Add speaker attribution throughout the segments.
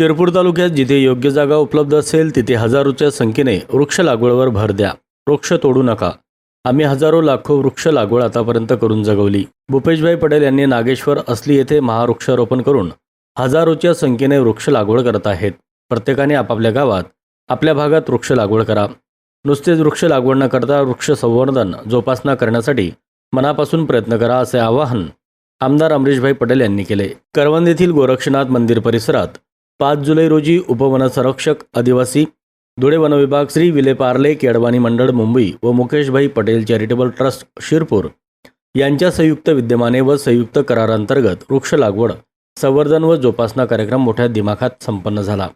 Speaker 1: शिरपूर तालुक्यात जिथे योग्य जागा उपलब्ध असेल तिथे हजारोच्या संख्येने वृक्ष लागवडवर भर द्या. वृक्ष तोडू नका. आम्ही हजारो लाखो वृक्ष लागवड आतापर्यंत करून जगवली. भूपेशभाई पटेल यांनी नागेश्वर असली येथे महावृक्षारोपण करून हजारोच्या संख्येने वृक्ष लागवड करत आहेत. प्रत्येकाने आपापल्या गावात आपल्या भागात वृक्ष लागवड करा. नुसतेच वृक्ष लागवड न करता वृक्ष संवर्धन जोपासना करण्यासाठी मनापासून प्रयत्न करा असे आवाहन आमदार अमरीशभाई पटेल यांनी केले. करवंद येथील गोरक्षनाथ मंदिर परिसरात पाच जुलै रोजी उपवनसंरक्षक आदिवासी धुळे वनविभाग श्री विले पार्ले केडवानी मंडळ मुंबई व मुकेशभाई पटेल चॅरिटेबल ट्रस्ट शिरपूर यांच्या संयुक्त विद्यमाने व संयुक्त करारांतर्गत वृक्ष लागवड संवर्धन व जोपासना कार्यक्रम मोठ्या दिमाखात संपन्न झाला.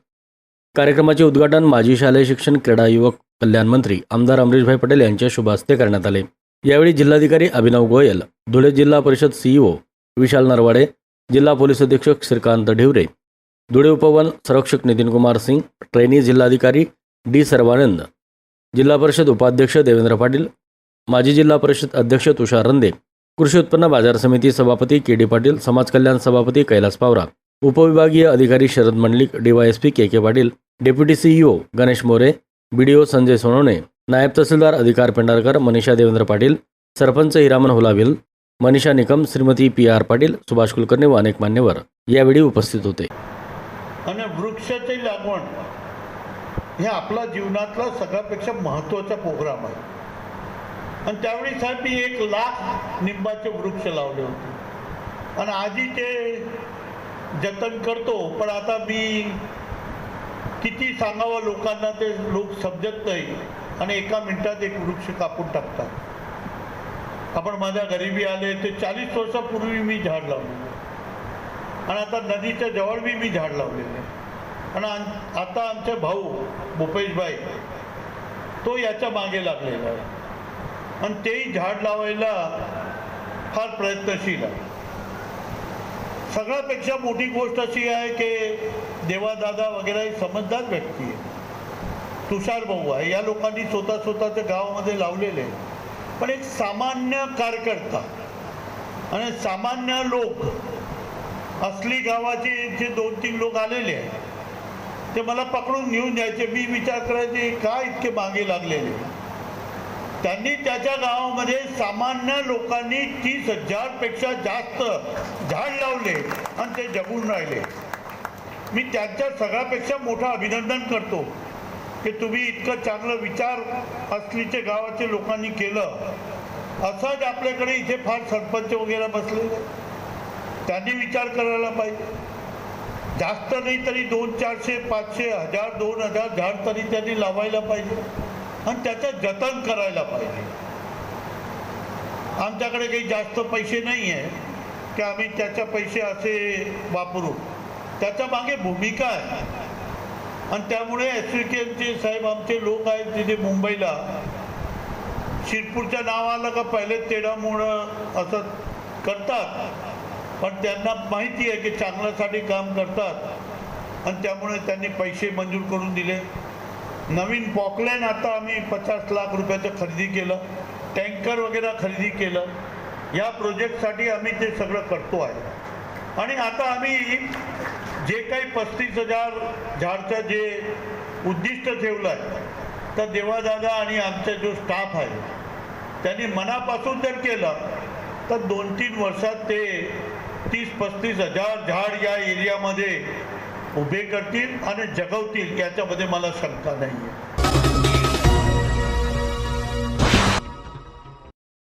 Speaker 1: कार्यक्रमाचे उद्घाटन माजी शालेय शिक्षण क्रीडा युवक कल्याण मंत्री आमदार अमरीशभाई पटेल यांच्या शुभ हस्ते करण्यात आले. यावेळी जिल्हाधिकारी अभिनव गोयल धुळे जिल्हा परिषद सीईओ विशाल नरवाडे जिल्हा पोलीस अधीक्षक श्रीकांत ढिवरे धुळे उपवन संरक्षक नितीन कुमार सिंग ट्रेनी जिल्हाधिकारी डी सर्वानंद जिल्हा परिषद उपाध्यक्ष देवेंद्र पाटील माजी जिल्हा परिषद अध्यक्ष तुषार रंदे कृषी उत्पन्न बाजार समिती सभापती के डी पाटील समाज कल्याण सभापती कैलास पावरा उपविभागीय अधिकारी Sharad Mandlik DYSP K K Patil deputy CEO Ganesh More BDO Sanjay Sonawane नायब तहसीलदार अधिकार पेंढारकर मनीषा देवेंद्र पाटील सरपंच हिरामन हुलाविल मनीषा निकम श्रीमती पी आर पाटील सुभाष कुलकर्णी व अनेक मान्यवर यावेळी उपस्थित होते.
Speaker 2: आणि वृक्षाची लागवण हे आपला जीवनातला सगळ्यापेक्षा महत्त्वाचा प्रोग्राम आहे. आणि त्यावेळी साहेब मी एक लाख निंबाचे वृक्ष लावले होते. आणि आधी ते जतन करतो पण आता मी किती सांगावं लोकांना ते लोक समजत नाही आणि एका मिनिटात एक वृक्ष कापून टाकतात. आपण माझ्या घरी बी आले ते चाळीस वर्षापूर्वी मी झाड लावले आणि आता नदीच्या जवळ बी मी झाड लावलेलं. आहे आणि आम- आता आमचे भाऊ भूपेशभाई तो याच्या मागे लागलेला आहे. आणि तेही झाड लावायला फार प्रयत्नशील आहे. सगळ्यापेक्षा मोठी गोष्ट अशी आहे की देवादादा वगैरे समजदार व्यक्ती आहे. तुषार भाऊ आहे. या लोकांनी स्वतः स्वतःच्या गावामध्ये लावलेले पण एक सामान्य कार्यकर्ता आणि सामान्य लोक असली गावाचे जे दोन तीन लोक आलेले आहेत. ते मला पकडून घेऊन जायचे मी विचार करायचे का इतके मागे लागलेले? त्यांनी त्याच्या गावामध्ये सामान्य लोकांनी तीस हजारपेक्षा जास्त झाड लावले आणि ते जगून राहिले. मी त्यांच्या सगळ्यापेक्षा मोठं अभिनंदन करतो की तुम्ही इतकं चांगलं विचार असलीचे गावाचे लोकांनी केलं. असंच आपल्याकडे इथे फार सरपंच वगैरे बसलेले त्यांनी विचार करायला पाहिजे. जास्त नाही तरी दोन चारशे पाचशे हजार दोन हजार झाड तरी त्यांनी लावायला पाहिजे. आणि त्याचं जतन करायला पाहिजे. आमच्याकडे काही जास्त पैसे नाही आहे की आम्ही त्याच्या पैसे असे वापरू. त्याच्यामागे भूमिका आहे. आणि त्यामुळे एस चे साहेब आमचे लोक आहेत तिथे मुंबईला. शिरपूरच्या नाव आलं का पहिले तेढामुळं असं करतात. पण त्यांना माहिती आहे की चांगल्यासाठी काम करतात. आणि त्यामुळे त्यांनी पैसे मंजूर करून दिले. नवीन पॉकलॅन आता आम्ही पचास लाख रुपयाचं खरेदी केलं. टँकर वगैरे खरेदी केलं. या प्रोजेक्टसाठी आम्ही ते सगळं करतो आहे. आणि आता आम्ही जे काही पस्तीस हजार झाडचं जे उद्दिष्ट ठेवलं आहे तर देवादादा आणि आमचा जो स्टाफ आहे त्यांनी मनापासून जर केलं तर दोन तीन वर्षात ते तीस पस्तीस हजार झाड या एरियामध्ये उभे करतील आणि जगवतील याच्यामध्ये मला शंका नाही आहे